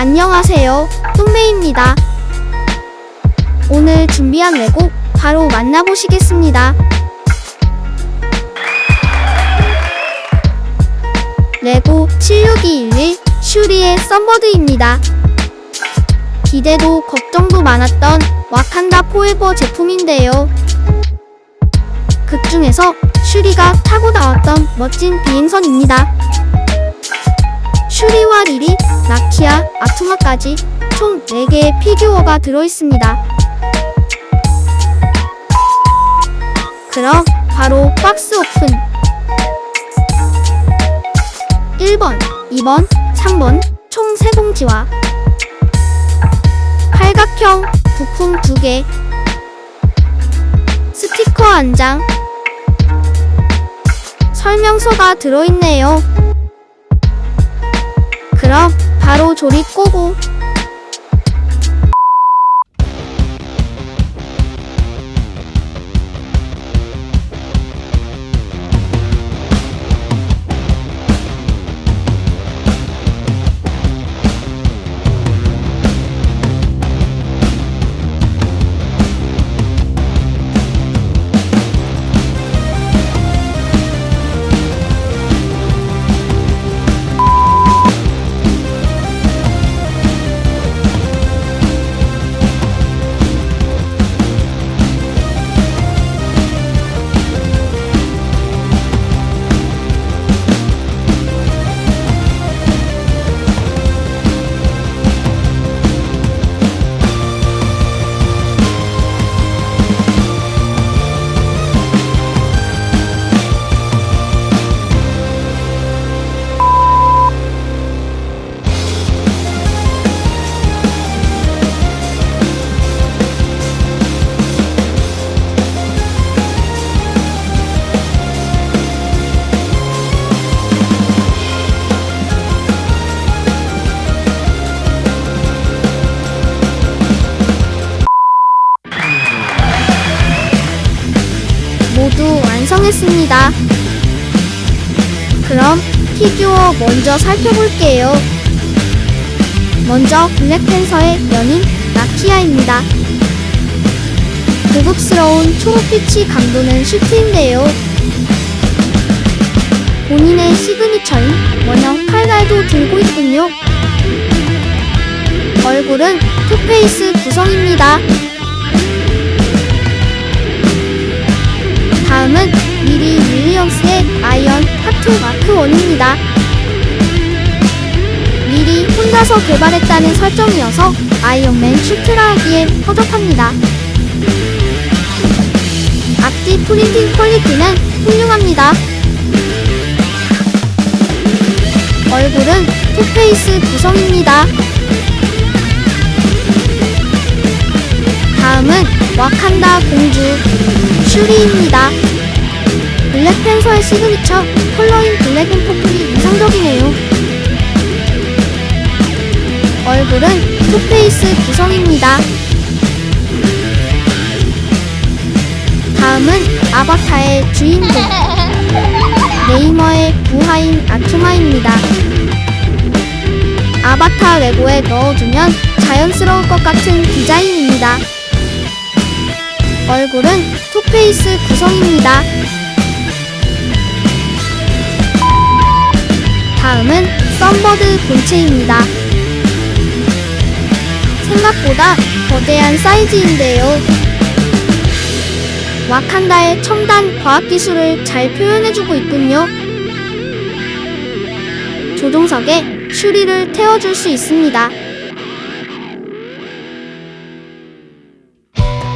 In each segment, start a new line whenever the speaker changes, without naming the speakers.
안녕하세요. 뚱배입니다. 오늘 준비한 레고 바로 만나보시겠습니다. 레고 76211 슈리의 썬버드입니다. 기대도 걱정도 많았던 와칸다 포에버 제품인데요. 그 중에서 슈리가 타고 나왔던 멋진 비행선입니다. 슈리와 리리, 나키아, 아투마까지 총 4개의 피규어가 들어있습니다. 그럼 바로 박스 오픈! 1번, 2번, 3번 총 3봉지와 팔각형 부품 2개 스티커 한장 설명서가 들어있네요. 그럼 바로 조립 고고 완성했습니다. 그럼 피규어 먼저 살펴볼게요. 먼저 블랙팬서의 연인 나키아입니다. 고급스러운 초록빛이 감도는 슈트인데요. 본인의 시그니처인 원형 칼날도 들고 있군요. 얼굴은 투페이스 구성입니다. 윌리엄스의 아이언 하트 마크 1입니다. 미리 혼자서 개발했다는 설정이어서 아이언맨 슈트라 하기에 허접합니다. 앞뒤 프린팅 퀄리티는 훌륭합니다. 얼굴은 투페이스 구성입니다. 다음은 와칸다 공주 슈리입니다. 블랙팬서의 시그니처 컬러인 블랙 앤 퍼플이 인상적이네요. 얼굴은 투페이스 구성입니다. 다음은 아바타의 주인공 네이머의 부하인 아투마입니다. 아바타 레고에 넣어두면 자연스러울 것 같은 디자인입니다. 얼굴은 투페이스 구성입니다. 다음은 썬버드 본체입니다. 생각보다 거대한 사이즈인데요. 와칸다의 첨단 과학기술을 잘 표현해주고 있군요. 조종석에 슈리를 태워줄 수 있습니다.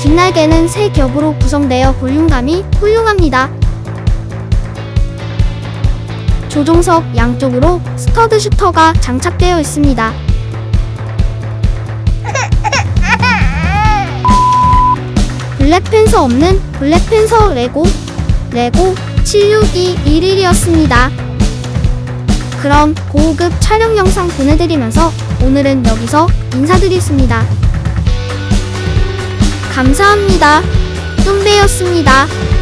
뒷날개는 세 겹으로 구성되어 볼륨감이 훌륭합니다. 조종석 양쪽으로 스터드 슈터가 장착되어 있습니다. 블랙팬서 없는 블랙팬서 레고 레고 76211이었습니다. 그럼 고급 촬영 영상 보내드리면서 오늘은 여기서 인사드리겠습니다. 감사합니다. 뚱배였습니다.